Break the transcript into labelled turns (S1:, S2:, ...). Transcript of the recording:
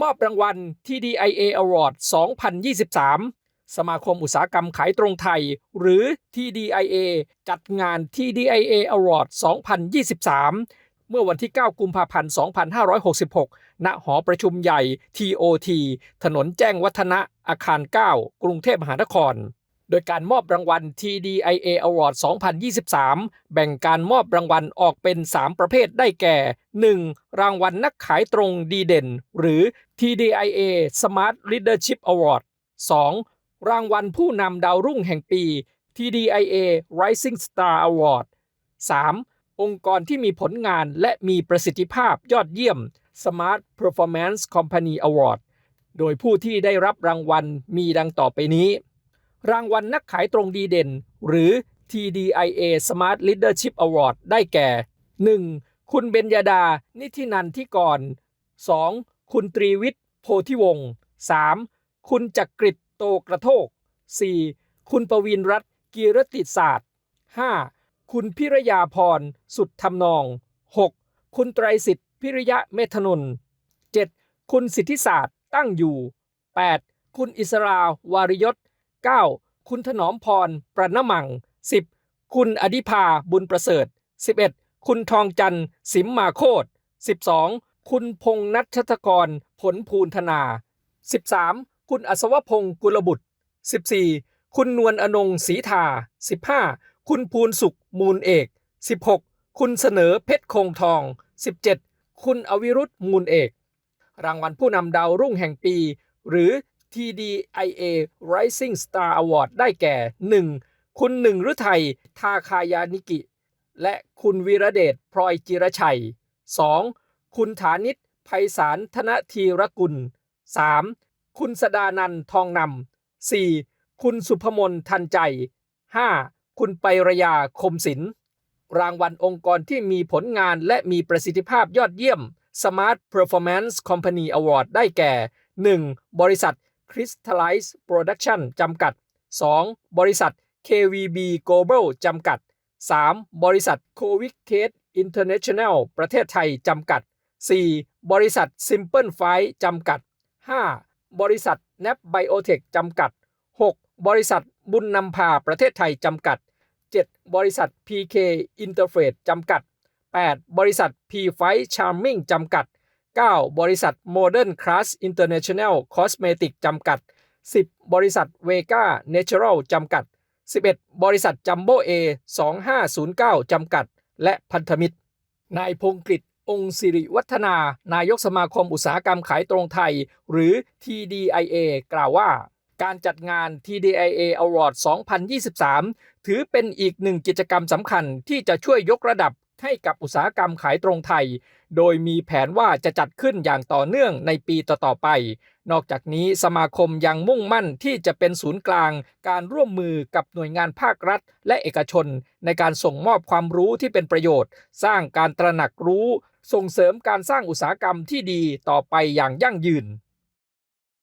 S1: มอบรางวัล TDIA Award 2023 สมาคมอุตสาหกรรมขายตรงไทย หรือ TDIA จัดงาน TDIA Award 2023 เมื่อวันที่ 9 กุมภาพันธ์ 2566 ณ หอประชุมใหญ่ TOT ถนนแจ้งวัฒนะ อาคาร 9 กรุงเทพมหานคร โดยการมอบรางวัล TDIA Award 2023 แบ่งการมอบรางวัลออกเป็น 3 ประเภทได้แก่ 1. รางวัลนักขายตรงดีเด่น หรือ TDIA Smart Leadership Award 2. รางวัลผู้นำดาวรุ่งแห่งปี TDIA Rising Star Award 3. องค์กรที่มีผลงานและมีประสิทธิภาพยอดเยี่ยม Smart Performance Company Award โดยผู้ที่ได้รับรางวัลมีดังต่อไปนี้ รางวัลนักขายตรงดีเด่น หรือ TDIA Smart Leadership Award ได้แก่ 1. คุณเบญญาดา นิธินันทิกร 2. คุณตรีวิทย์โพธิวงศ์ 3. คุณจักริดโตกระโทก 4. คุณประวินรัตน์กีรติศาสตร์ 5. คุณพิรยาพร สุดทำนอง 6. คุณไตรสิทธิ์พิริยะเมธนน 7. คุณสิทธิศาสตร์ตั้งอยู่ 8. คุณอิสราวาริยศ 9. คุณถนอมพร ประนมัง 10. คุณอดิภาบุญประเสริฐ 11. คุณทองจันทร์สิมมาโคต 12. คุณพงษ์นัชตกร ผลภูนธนา 13. คุณอัศวพงศ์กุลบุตร 14. คุณนวลอนงศรีทา 15. คุณภูนสุขมูลเอก 16. คุณเสนอเพชรคงทอง 17. คุณอวิรุธมูลเอก รางวัลผู้นำดาวรุ่งแห่งปี หรือ TDIA Rising Star Award ได้แก่ 1. คุณหนึ่งฤทัยทาคายานิกิ และคุณวีระเดชพลอยจิรชัย 2. คุณฐานิตไพศาลธนทีรกุล 3. คุณสดานันทองนำ 4. คุณสุพมนทันใจ 5. คุณไประยาคมศิลป์รางวัลองค์กรที่มีผลงานและมีประสิทธิภาพยอดเยี่ยม Smart Performance Company Award ได้แก่ 1. บริษัท Crystallize Production จำกัด 2. บริษัท KVB Global จำกัด 3. บริษัท c o v i c c a s e International ประเทศไทย จำกัด 4. บริษัท Simple f i จำกัด 5. บริษัท NAP Biotech จำกัด 6. บริษัทบุญนำพาประเทศไทย จำกัด 7. บริษัท PK Interface จำกัด 8. บริษัท P f i Charming จำกัด 9. บริษัท Modern Class International Cosmetic จำกัด 10. บริษัท Vega Natural จำกัด 11. บริษัท Jumbo A 2509 จำกัด และพันธมิตร นายพงกฤษองค์สิริวัฒนา นายกสมาคมอุตสาหกรรมขายตรงไทย หรือ TDIA กล่าวว่า การจัดงาน TDIA Award 2023 ถือเป็นอีกหนึ่งกิจกรรมสำคัญที่จะช่วยยกระดับ ให้กับอุตสาหกรรมขายตรงไทย โดยมีแผนว่าจะจัดขึ้นอย่างต่อเนื่องในปีต่อๆไป นอกจากนี้สมาคมยังมุ่งมั่นที่จะเป็นศูนย์กลาง การร่วมมือกับหน่วยงานภาครัฐ และเอกชน ในการส่งมอบความรู้ที่เป็นประโยชน์ สร้างการตระหนักรู้ ส่งเสริมการสร้างอุตสาหกรรมที่ดีต่อไปอย่างยั่งยืน